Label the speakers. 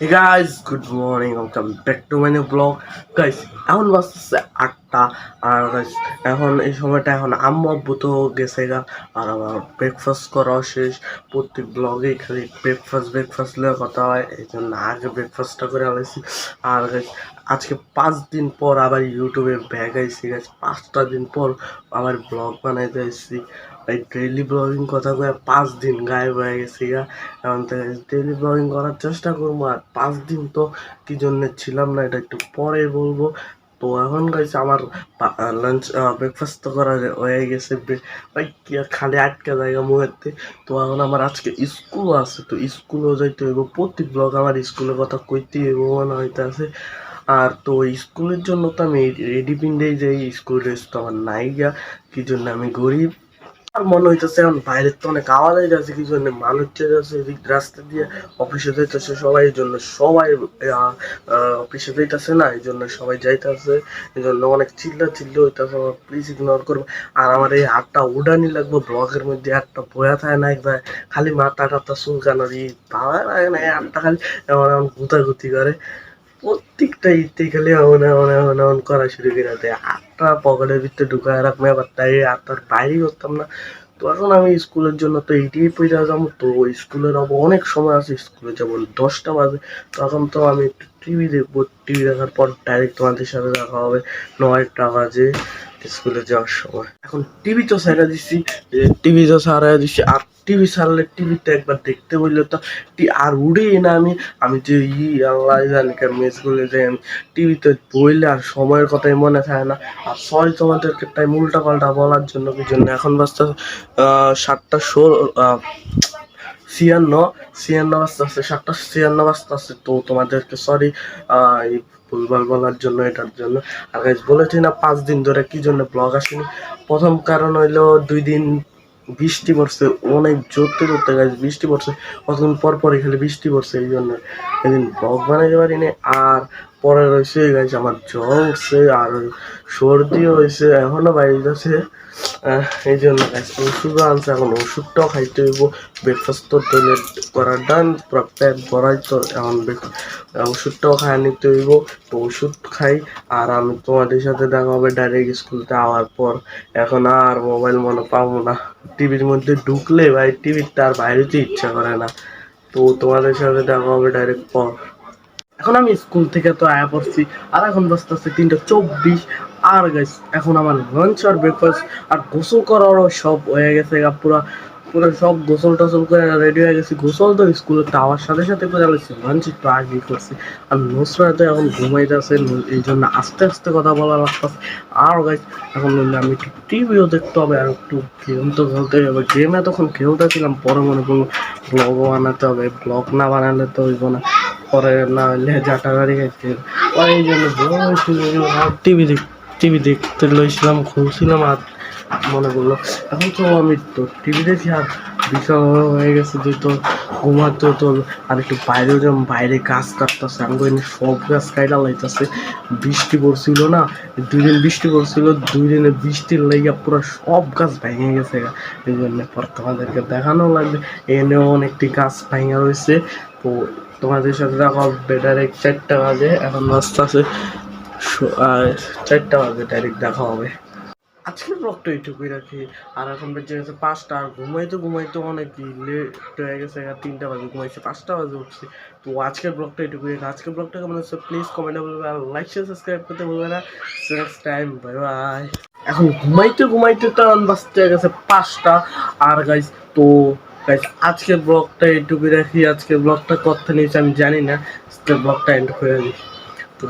Speaker 1: Guys, good morning. Welcome back to my new vlog. Guys, এখন বাজতেছে আটটা আর এখন এই সময়টা এখন আম্মু আব্বু তো গেছে গা আর আমার ব্রেকফাস্ট করা শেষ প্রত্যেক ব্লগে খালি ব্রেকফাস্ট ব্রেকফাস্ট নিয়ে কথা হয় এই জন্য আগে ব্রেকফাস্টটা করে আলাইছি আর আজকে পাঁচ দিন পর আবার ইউটিউবে ব্যাগ আইছি গাছ পাঁচটা দিন পর আবার ব্লগ বানাইতে আসছি এই ডেইলি ব্লগিং কথা কয়ে পাঁচ দিন গায়েব হয়ে গেছি গা। এখন ডেইলি ব্লগিং করার চেষ্টা করব আর পাঁচ দিন তো কি জন্য ছিলাম না এটা একটু পরে বলব। তো এখন গাইছে আমার লাঞ্চ ব্রেকফাস্ট তো করা হয়ে গেছে আর খালি আটকে জায়গা মুহূর্তে তো এখন আমার আজকে স্কুল আছে, তো স্কুলও যাইতে হইব। প্রতি ব্লগ আমার স্কুলের কথা কইতে হইব, মনে হইতে আছে আর তো স্কুলের জন্য তো আমি রেডি পিন্ডেই যাই স্কুল ড্রেস তো আমার নাই গা। কি জন্য আমি গরিব। আর মনে হইতেছে, এখন বাইরের তো অনেক আওয়াজ যাচ্ছে কি জন্য মানুষ যাচ্ছে এদিক রাস্তা দিয়ে অফিসে যাইতেছে, সবাই এই জন্য সবাই অফিসে যাইতেছে না, এই জন্য সবাই যাইতেছে, এই জন্য অনেক চিল্লা চিল্লা হইতেছে প্লিজ ইগনোর করব। আর আমার এই হাতটা উডানি লাগবে ব্লগের মধ্যে একটা বয়া থাকে না একবার, খালি মাথা টাথা চুলকানোর ই ভালো লাগে না, এই হাতটা খালি এমন এমন গুতাগুতি করে। প্রত্যেকটা ইতে খালি এমন এমন এমন এমন করা শুরু করে দেয়। আটটা পকেটের ভিতরে ঢুকায় রাখবে আবার তাই আটটার বাইরে করতাম না। তখন আমি স্কুলের জন্য তো এইটাই পড়ে যাব তো স্কুলের অব অনেক সময় আছে স্কুলে যাব দশটা বাজে, তখন তো আমি একটু টিভি দেখব টিভি দেখার পর ডাইরেক্ট তোমাদের সাথে দেখা হবে। নয়টা বাজে স্কুলে যাওয়ার সময়। এখন টিভি তো সারা দিচ্ছি টিভি তো সারা দিচ্ছি আর টিভি সারলে টিভিতে একবার দেখতে বললে তো আর উড়েই না আমি। আমি যে ই, আল্লাহ জানি কার মেসগুলো যে আমি। টিভিতে বইলে আর সময়ের কথাই মনে থাকে না। আর সরি তোমাদেরকে টাইম উল্টা পাল্টা বলার জন্য কি জন্য এখন বাজতে সাতটা ষোলো ছিয়ান্ন ছিয়ান্ন বাজতে আছে সাতটা, ছিয়ান্ন বাজতে আছে তো তোমাদেরকে সরি ভুলভাল বলার জন্য, এটার জন্য। আর গাইজ বলেছি না পাঁচ দিন ধরে কি জন্য ব্লগ আসেনি? প্রথম কারণ হইল দুই দিন বৃষ্টি পড়ছে, অনেক জোরতে জোরতে গাছ বৃষ্টি পড়ছে। কতদিন পর পরই খালি বৃষ্টি পড়ছে, এই জন্য এদিন ব্লগ বানাইতে পারিনি। আর পরে রয়েছে গাছ আমার জ্বর উঠছে আর সর্দিও হয়েছে এখনও বাইরে আছে এই জন্য গাছ ওষুধও আনছে, এখন ওষুধটাও খাইতে হইব। ব্রেকফাস্ট তো টয়লেট করার ডান পুরো পেট ভরাই তো এখন ওষুধটাও খাই নিতে হইব। তো ওষুধ খাই, আর আমি তোমাদের সাথে দেখা হবে ডাইরেক্ট স্কুলতে আওয়ার পর। এখন আর মোবাইল মনে পাবো না। টিভির মধ্যে ঢুকলে ভাই টিভির তার বাইরেতে ইচ্ছা করে না। তো তোমাদের সাথে দেখা হবে ডাইরেক্ট পর। এখন আমি স্কুল থেকে তো আয়া পড়ছি, আর এখন বাজতে আছে তিনটা চব্বিশ। আর গাইস এখন আমার লাঞ্চ আর ব্রেকফাস্ট আর গোসল করারও সব হয়ে গেছে পুরা। পুরো সব গোসল টোসল করে রেডি হয়ে গেছি। গোসল তো স্কুলে যাওয়ার সাথে সাথে করে আলাইছি। লাঞ্চ একটু আগে করছি। আর নুসরা তো এখন ঘুমাইতেছে এই জন্য আস্তে আস্তে কথা বলা লাগতেছে। আর গাইস এখন আমি একটু টিভিও দেখতে হবে, আর একটু গেম তো খেলতে হবে গেম এতক্ষণ খেলতেছিলাম, পরে মনে করব ব্লগও বানাতে হবে। ব্লগ না বানালে তো হইব না। পরে না হলে জাটা গাড়ি খাইতে এই জন্য টিভি দেখ টিভি দেখতে লইছিলাম, খুলছিলাম আর মনে করল এখন তো আমি তো টিভি দেখি আর বিশাল হয়ে গেছে যে তো ঘুমাতে তো আর একটু বাইরেও যেমন বাইরে গাছ কাটতেছে, আমি কইনি সব গাছ কাইটা লাইতেছে। বৃষ্টি পড়ছিল না, দুই দিন বৃষ্টি পড়ছিল, দুই দিনে বৃষ্টির লেগে পুরো সব গাছ ভেঙে গেছে এই জন্য পর তোমাদেরকে দেখানো লাগবে এনেও অনেকটি গাছ ভেঙে রয়েছে। তো তোমাদের সাথে দেখা হবে ডাইরেক্ট চারটা বাজে, এখন বাজতে আছে চারটা বাজে ডাইরেক্ট দেখা হবে। আজকের ব্লগটা এইটুকুই রাখি, আর এখন বেঁচে গেছে পাঁচটা, আর ঘুমাইতে ঘুমাইতে অনেক লেট হয়ে গেছে আর তিনটা বাজে, ঘুমাইছে পাঁচটা বাজে উঠছি। তো আজকের ব্লগটা এইটুকুই রাখি। আজকের ব্লগটা কেমন হচ্ছে প্লিজ কমেন্টে বলবে আর লাইক শেয়ার সাবস্ক্রাইব করতে বলবে না। নেক্সট টাইম বাই বাই এখন ঘুমাইতে ঘুমাইতে তো বাজতে গেছে পাঁচটা। আর গাইজ তো আজকের ব্লগটা এইটুকু রাখি। আজকে ব্লগটা কথা নিয়েছি আমি জানি না। ব্লগটা এন্ড করে দিই। তো